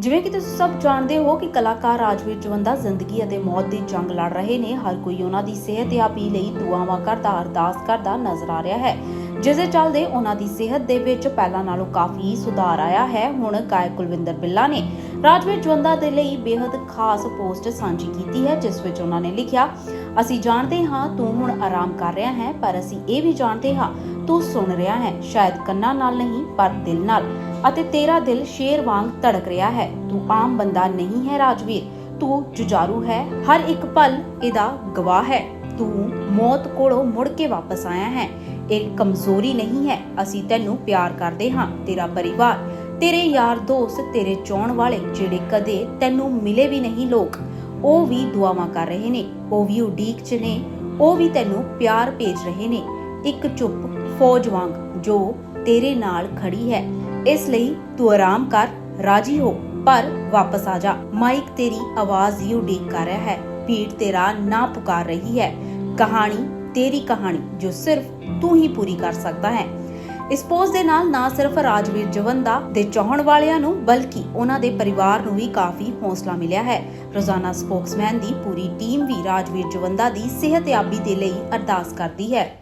ਜਿਵੇਂ ਕਿ ਤੁਸੀਂ ਸਭ ਜਾਣਦੇ ਹੋ ਕਿ ਕਲਾਕਾਰ ਰਾਜਵੀਰ ਜਵੰਦਾ ਜ਼ਿੰਦਗੀ ਅਤੇ ਮੌਤ ਦੀ ਜੰਗ ਲੜ ਰਹੇ ਨੇ। ਹਰ ਕੋਈ ਉਹਨਾਂ ਦੀ ਸਿਹਤਯਾਬੀ ਲਈ ਦੁਆਵਾਂ ਕਰਦਾ, ਅਰਦਾਸ ਕਰਦਾ ਨਜ਼ਰ ਆ ਰਿਹਾ ਹੈ। ਜਿਸ ਦੇ ਚੱਲਦੇ ਉਹਨਾਂ ਦੀ ਸਿਹਤ ਦੇ ਵਿੱਚ ਪਹਿਲਾਂ ਨਾਲੋਂ ਕਾਫੀ ਸੁਧਾਰ ਆਇਆ ਹੈ। ਹੁਣ ਗਾਇਕ ਕੁਲਵਿੰਦਰ ਬਿੱਲਾ ਨੇ ਰਾਜਵੀਰ ਜਵੰਦਾ ਦੇ ਲਈ ਬੇहद ਖਾਸ ਪੋਸਟ ਸਾਂਝੀ ਕੀਤੀ ਹੈ, ਜਿਸ ਵਿੱਚ ਉਹਨਾਂ ਨੇ ਲਿਖਿਆ, ਅਸੀਂ ਜਾਣਦੇ ਹਾਂ ਤੂੰ ਹੁਣ ਆਰਾਮ ਕਰ ਰਿਹਾ ਹੈ, ਪਰ ਅਸੀਂ ਇਹ ਵੀ ਜਾਣਦੇ ਹਾਂ ਤੂੰ ਸੁਣ ਰਿਹਾ ਹੈ, ਸ਼ਾਇਦ ਕੰਨਾਂ ਨਾਲ ਨਹੀਂ, ਪਰ ਦਿਲ ਨਾਲ। ਅਤੇ ਤੇਰਾ ਦਿਲ ਸ਼ੇਰ ਵਾਂਗ ਧੜਕ ਰਿਹਾ ਹੈ। ਤੂੰ ਆਮ ਬੰਦਾ ਨਹੀਂ ਹੈ ਰਾਜਵੀਰ। ਤੂੰ ਜੁਝਾਰੂ ਹੈ। ਹਰ ਇੱਕ ਪਲ ਇਹਦਾ ਗਵਾਹ ਹੈ। ਤੂੰ ਮੌਤ ਕੋਲੋਂ ਮੁੜ ਕੇ ਵਾਪਸ ਆਇਆ ਹੈ। ਇਹ ਕਮਜ਼ੋਰੀ ਨਹੀਂ ਹੈ। ਅਸੀਂ ਤੈਨੂੰ ਪਿਆਰ ਕਰਦੇ ਹਾਂ, ਤੇਰਾ ਪਰਿਵਾਰ। ਤੇਰੇ ਯਾਰ ਦੋਸਤ, ਤੇਰੇ ਚਾਹਣ ਵਾਲੇ, ਜਿਹੜੇ ਕਦੇ ਤੈਨੂੰ ਮਿਲੇ ਵੀ ਨਹੀਂ ਲੋਕ। ਉਹ ਵੀ ਦੁਆਵਾਂ ਕਰ ਰਹੇ ਨੇ। ਉਹ ਵੀ ਉਡੀਕ 'ਚ ਨੇ। ਉਹ ਵੀ ਤੈਨੂੰ ਪਿਆਰ ਭੇਜ ਰਹੇ ਨੇ। ਇੱਕ ਚੁੱਪ ਫੌਜ ਵਾਂਗ ਜੋ ਤੇਰੇ ਨਾਲ ਖੜੀ ਹੈ। ਇਸ ਲਈ ਤੂੰ ਆਰਾਮ ਕਰ, ਰਾਜੀ ਹੋ, ਪਰ ਵਾਪਸ ਆ ਜਾ। ਮਾਈਕ ਤੇਰੀ ਆਵਾਜ਼ ਹੀ ਉਡੀਕ ਕਰ ਰਿਹਾ ਹੈ। ਭੀੜ ਤੇਰਾ ਨਾ ਪੁਕਾਰ ਰਹੀ ਹੈ। ਕਹਾਣੀ, ਤੇਰੀ ਕਹਾਣੀ, ਜੋ ਸਿਰਫ ਤੂੰ ਹੀ ਪੂਰੀ ਕਰ ਸਕਦਾ ਹੈ। ਇਸ ਪੋਸਟ ਦੇ ਨਾਲ ਨਾ ਸਿਰਫ ਰਾਜਵੀਰ ਜਵੰਦਾ ਦੇ ਚਾਹਣ ਵਾਲਿਆਂ ਨੂੰ, ਬਲਕਿ ਉਹਨਾਂ ਦੇ ਪਰਿਵਾਰ ਨੂੰ ਵੀ ਕਾਫੀ ਹੌਸਲਾ ਮਿਲਿਆ ਹੈ। ਰੋਜ਼ਾਨਾ ਸਪੋਕਸਮੈਨ ਦੀ ਪੂਰੀ ਟੀਮ ਵੀ ਰਾਜਵੀਰ ਜਵੰਦਾ ਦੀ ਸਿਹਤਯਾਬੀ ਦੇ ਲਈ ਅਰਦਾਸ ਕਰਦੀ ਹੈ।